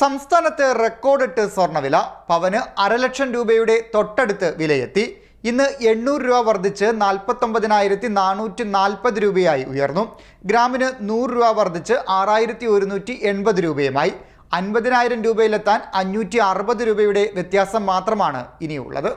സംസ്ഥാനത്ത് റെക്കോർഡിട്ട് സ്വർണവില പവന് അരലക്ഷം രൂപയുടെ തൊട്ടടുത്ത് വിലയെത്തി. ഇന്ന് എണ്ണൂറ് രൂപ വർദ്ധിച്ച് നാൽപ്പത്തൊമ്പതിനായിരത്തി നാനൂറ്റി നാൽപ്പത് രൂപയായി ഉയർന്നു. ഗ്രാമിന് നൂറ് രൂപ വർദ്ധിച്ച് ആറായിരത്തി ഒരുന്നൂറ്റി എൺപത് രൂപയുമായി. അൻപതിനായിരം രൂപയിലെത്താൻ അഞ്ഞൂറ്റി അറുപത് രൂപയുടെ വ്യത്യാസം മാത്രമാണ് ഇനിയുള്ളത്.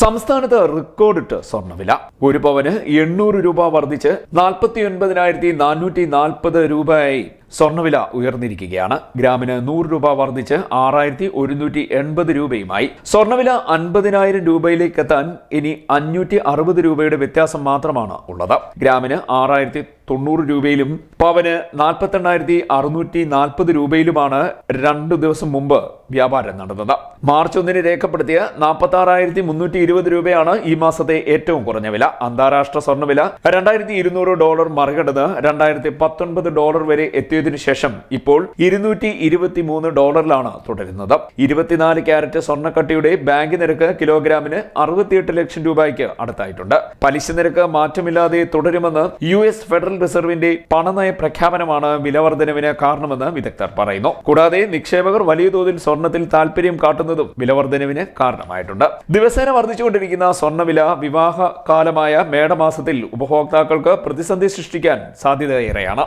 സംസ്ഥാനത്ത് റെക്കോർഡിട്ട് സ്വർണവില ഒരു പവന് എണ്ണൂറ് രൂപ വർദ്ധിച്ച് നാൽപ്പത്തി ഒൻപതിനായിരത്തി നാനൂറ്റി നാൽപ്പത് രൂപയായി. സ്വർണവില ഉയർന്നിരിക്കുകയാണ്. ഗ്രാമിന് നൂറ് രൂപ വർദ്ധിച്ച് ആറായിരത്തി ഒരുന്നൂറ്റി എൺപത് രൂപയുമായി. സ്വർണവില അൻപതിനായിരം രൂപയിലേക്ക് എത്താൻ ഇനി അഞ്ഞൂറ്റി അറുപത് രൂപയുടെ വ്യത്യാസം മാത്രമാണ് ഉള്ളത്. ഗ്രാമിന് ആറായിരത്തി തൊണ്ണൂറ് രൂപയിലും പവന് നാൽപ്പത്തെണ്ണായിരത്തി അറുന്നൂറ്റി നാൽപ്പത് രൂപയിലുമാണ് രണ്ടു ദിവസം മുമ്പ് വ്യാപാരം നടന്നത്. മാർച്ച് ഒന്നിന് രേഖപ്പെടുത്തിയ നാൽപ്പത്തി ആറായിരത്തി മുന്നൂറ്റി ഇരുപത് രൂപയാണ് ഈ മാസത്തെ ഏറ്റവും കുറഞ്ഞ വില. അന്താരാഷ്ട്ര സ്വർണവില രണ്ടായിരത്തി ഇരുന്നൂറ് ഡോളർ മറികടന്ന് രണ്ടായിരത്തി പത്തൊൻപത് ഡോളർ വരെ എത്തിയതിനു ശേഷം ഇപ്പോൾ ഇരുന്നൂറ്റി ഇരുപത്തി മൂന്ന് ഡോളറിലാണ് തുടരുന്നത്. ഇരുപത്തിനാല് ക്യാരറ്റ് സ്വർണക്കട്ടിയുടെ ബാങ്ക് നിരക്ക് കിലോഗ്രാമിന് അറുപത്തിയെട്ട് ലക്ഷം രൂപയ്ക്ക് അടുത്തായിട്ടുണ്ട്. പലിശ നിരക്ക് മാറ്റമില്ലാതെ തുടരുമെന്ന് യു എസ് ഫെഡറൽ റിസർവിന്റെ പണനയ പ്രഖ്യാപനമാണ് വിലവർദ്ധനവിന് കാരണമെന്ന് വിദഗ്ധർ പറയുന്നു. കൂടാതെ നിക്ഷേപകർ വലിയ തോതിൽ സ്വർണത്തിൽ താല്പര്യം കാട്ടുന്നതും വിലവർദ്ധനവിന് കാരണമായിട്ടുണ്ട്. ദിവസേന വർദ്ധിച്ചുകൊണ്ടിരിക്കുന്ന സ്വർണവില വിവാഹ കാലമായ മേടമാസത്തിൽ ഉപഭോക്താക്കൾക്ക് പ്രതിസന്ധി സൃഷ്ടിക്കാൻ സാധ്യതയേറെയാണ്.